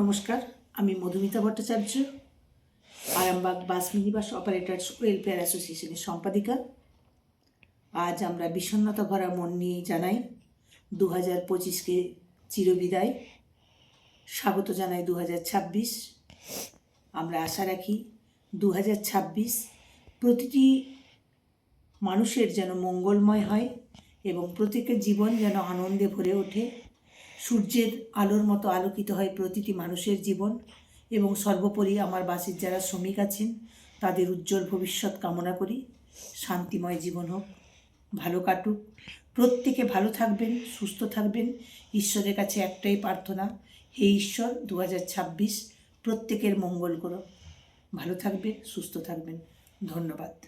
নমস্কার, আমি Madhumita Bhattacharya, Arambagh bus minibus operators welfare অ্যাসোসিয়েশনের সম্পাদিকা। আজ আমরা বিষণ্ণতা ভরা মন নিয়ে জানাই দু হাজার পঁচিশকে চিরবিদায়। স্বাগত জানাই দু হাজার ছাব্বিশ। আমরা আশা রাখি দু হাজার ছাব্বিশ প্রতিটি মানুষের যেন মঙ্গলময় হয় এবং প্রত্যেকের জীবন যেন আনন্দে ভরে ওঠে। সূর্যের আলোর মতো আলোকিত হয় প্রতিটি মানুষের জীবন এবং সর্বোপরি আমার বাসের যারা শ্রমিক আছেন, তাদের উজ্জ্বল ভবিষ্যৎ কামনা করি। শান্তিময় জীবন হোক, ভালো কাটুক। প্রত্যেকে ভালো থাকবেন, সুস্থ থাকবেন। ঈশ্বরের কাছে একটাই প্রার্থনা, হে ঈশ্বর দু হাজার ছাব্বিশ প্রত্যেকের মঙ্গল করো। ভালো থাকবেন, সুস্থ থাকবেন। ধন্যবাদ।